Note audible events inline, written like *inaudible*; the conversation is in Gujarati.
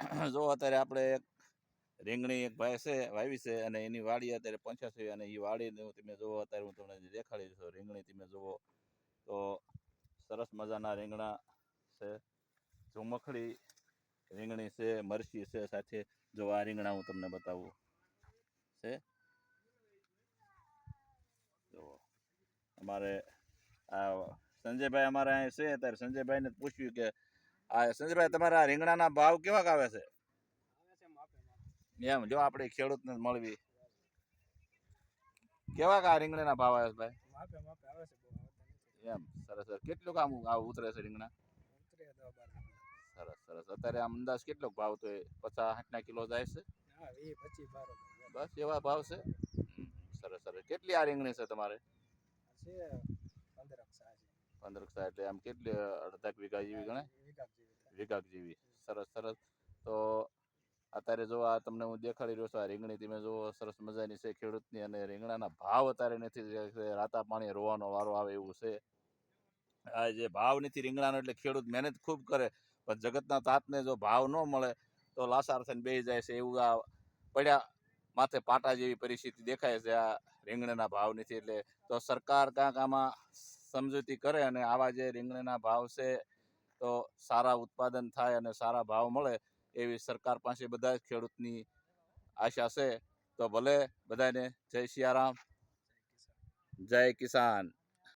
*clears throat* જો અત્યારે આપણે એક રીંગણી એક ભાઈ છે, વાવી છે અને એની વાડી અત્યારે પંચા છે અને એ વાડીને તમે જુઓ અત્યારે હું તમને દેખાડી છું, રીંગણી તમે જુઓ તો સરસ મજાના રીંગણા છે ઝુમખડી રીંગણી છે, મરચી છે, સાથે જો આ રીંગણા હું તમને બતાવું છે. જુઓ અમારે આ સંજયભાઈ અમારે અહીં છે, અત્યારે સંજયભાઈને પૂછ્યું કે આ સંજયભાઈ તમારા રીંગણાના ભાવ કેવા આવે છે એમ જો આપણે ખેડૂતને મળવી. કેવા આ રીંગણાના ભાવ આવે છે ભાઈ? એમ સરસ સરસ. કેટલું કામ ઉતરે છે રીંગણા? સરસ સરસ. અત્યારે આમ અંદાજ કેટલો ભાવ તો પચાસ સાઠના કિલો જાય છે? બસ એવા ભાવ છે? સરસ સરસ. કેટલી આ રીંગણી છે તમારે? પંદર એટલે આમ કેટલી અડધાક વીઘા જેવી ગણાય? વીઘાક જેવી. સરસ સરસ. તો અત્યારે જો આ તમને હું દેખાડી રહ્યો છું, આ રીંગણી તમે જુઓ, સરસ મજાની છે ખેડૂતની અને રીંગણાના ભાવ અત્યારે નથી રાતા પાણી રોવાનો વારો આવે એવું છે. આ જે ભાવ નથી રીંગણાનો એટલે ખેડૂત મહેનત ખૂબ કરે, પણ જગતના તાતને જો ભાવ ન મળે, તો લાસાર થઈને બેસી જાય છે એવું આ પડ્યા માથે પાટા જેવી પરિસ્થિતિ દેખાય છે આ રીંગણાના ભાવ નથી એટલે તો સરકાર કાંઈક આમાં સમજૂતી કરે અને આવા જે રીંગણના ભાવ છે તો સારા ઉત્પાદન થાય અને સારા ભાવ મળે એવી સરકાર પાસે બધા જ ખેડૂતની આશા છે. તો ભલે બધાને જય સિયારામ જય કિસાન.